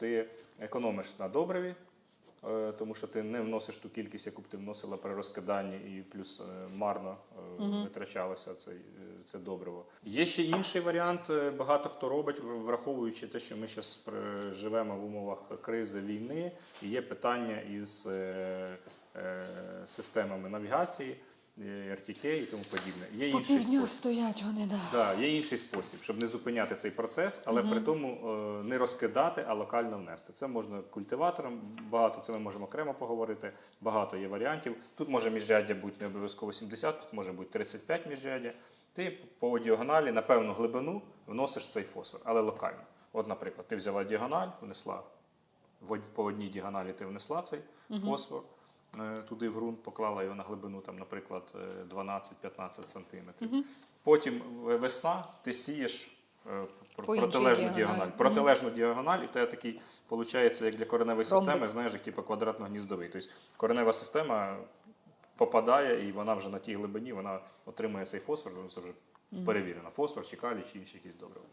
ти економиш на добриві, е, тому що ти не вносиш ту кількість, яку б ти вносила при розкиданні, і плюс е, марно е, витрачалося це, це добриво. Є ще інший варіант. Багато хто робить, враховуючи те, що ми зараз живемо в умовах кризи війни, і є питання із системами навігації. Е, RTK і тому подібне. Є По інший півдню спосіб. стоять вони, да. Да, є інший спосіб, щоб не зупиняти цей процес, але при тому е, не розкидати, а локально внести. Це можна культиватором, багато це ми можемо окремо поговорити. Багато є варіантів. Тут може міжряддя бути не обов'язково 70, тут може бути 35 міжряддя. Ти по діагоналі на певну глибину вносиш цей фосфор, але локально. От, наприклад, ти взяла діагональ, внесла в од- по одній діагоналі ти внесла цей фосфор. Е, Туди в ґрунт поклала його на глибину, там, наприклад, е, 12-15 сантиметрів. Потім весна ти сієш е, По протилежну діагональ. Протилежну діагональ, і в тебе такий, виходить, як для кореневої Ромбик. системи, знаєш, як типу квадратно-гніздовий. Тобто коренева система попадає, і вона вже на тій глибині вона отримує цей фосфор, ну, це вже перевірено. Фосфор, чи калій, чи інші якісь добрива.